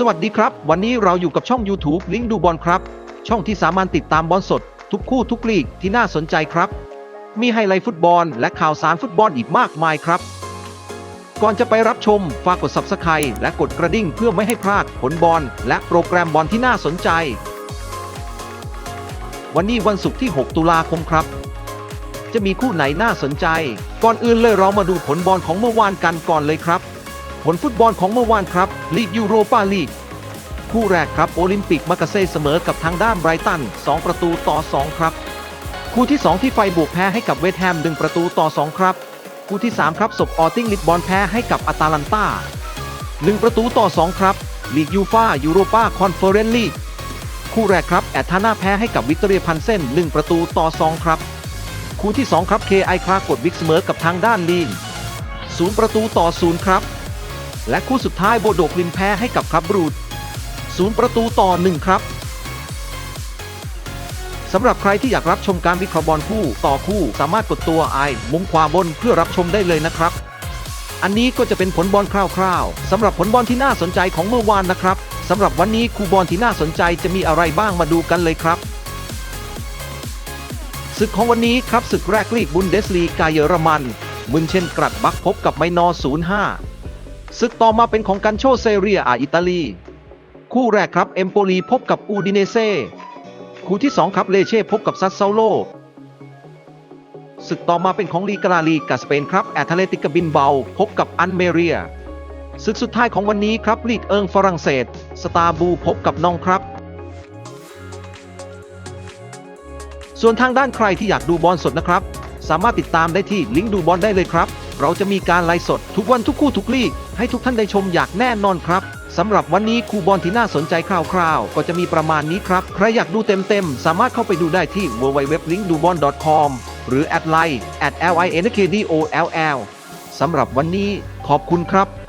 สวัสดีครับ วันนี้เราอยู่กับช่อง YouTube ลิงก์ดูบอลครับ ช่องที่สามารถติดตามบอลสด ทุกคู่ทุกลีกที่น่าสนใจครับ มีไฮไลท์ฟุตบอล และข่าวสารฟุตบอลอีกมากมายครับ ก่อนจะไปรับชมฝากกด Subscribe และกดกระดิ่งเพื่อไม่ให้พลาดผลบอลและโปรแกรมบอลที่น่าสนใจ วันนี้วันศุกร์ที่ 6 ตุลาคมครับ จะมีคู่ไหนน่าสนใจ ก่อนอื่นเลยเรามาดูผลบอลของเมื่อวานกันก่อนเลยครับ ผลฟุตบอลของเมื่อวานครับ ลีกยูโรปาลีก คู่แรกครับโอลิมปิกมากาเซ่เสมอกับทางด้านไบรตัน 2 ประตูต่อ 2 ครับ คู่ที่ 2 ที่ไฟบวกแพ้ให้กับเวสต์แฮม 1 ประตูต่อ 2 ครับ คู่ที่ 3 ครับศพออตติงลิสบอลแพ้ให้กับอาตาลันตา1 ประตูต่อ 2 ครับ ลีกยูฟายูโรปาคอนเฟอเรนซ์ลีกคู่แรกครับแอตทานาแพ้ให้กับวิกตอเรียพันเซน1 ประตูต่อ 2 ครับ คู่ที่ 2 ครับ KI คลากดวิกเสมอกับทางด้านลีน0ประตูต่อ 0 ครับ และคู่สุดท้ายโบโดกลิมแพ้ให้กับครับบรูด0ประตูต่อ1ครับสำหรับใครที่อยากรับชมการวิเคราะห์บอลคู่ต่อคู่สามารถกดตัวไอมุมขวาบนเพื่อรับชมได้เลยนะครับ อันนี้ก็จะเป็นผลบอลคร่าวๆสำหรับผลบอลที่น่าสนใจของเมื่อวานนะครับสำหรับวันนี้คู่บอลที่น่าสนใจจะมีอะไรบ้างมาดูกันเลยครับศึกของวันนี้ครับศึกแรกลีกบุนเดสลีกาเยอรมันมุนเช่นกรัดบักพบกับไมนอ05 ศึกต่อมาเป็นของกันโชเซเรียอาอิตาลี คู่แรกครับเอมโปลีพบกับอูดิเนเซ่คู่ที่ 2 ครับเลเช่พบกับซัสเซาโลศึกต่อมาเป็นของลีกาลาลีกับสเปนครับแอตเลติกบินเบาพบกับอันเมเรียศึกสุดท้ายของวันนี้ครับลีกเอิงฝรั่งเศส สตาบูพบกับนองครับ ส่วนทางด้านใครที่อยากดูบอลสดนะครับ สามารถติดตามได้ที่ลิงก์ดูบอลได้เลยครับ เราจะมีการไลฟ์สดทุกวันทุกคู่ทุกลีก ให้ทุกท่านได้ชมอย่างแน่นอนครับสำหรับวันนี้คู่บอลที่น่าสนใจคร่าวๆ ก็จะมีประมาณนี้ครับ ใครอยากดูเต็มๆ สามารถเข้าไปดูได้ที่ www.linkdubon.com หรือ at line at linkdol สำหรับวันนี้ขอบคุณครับ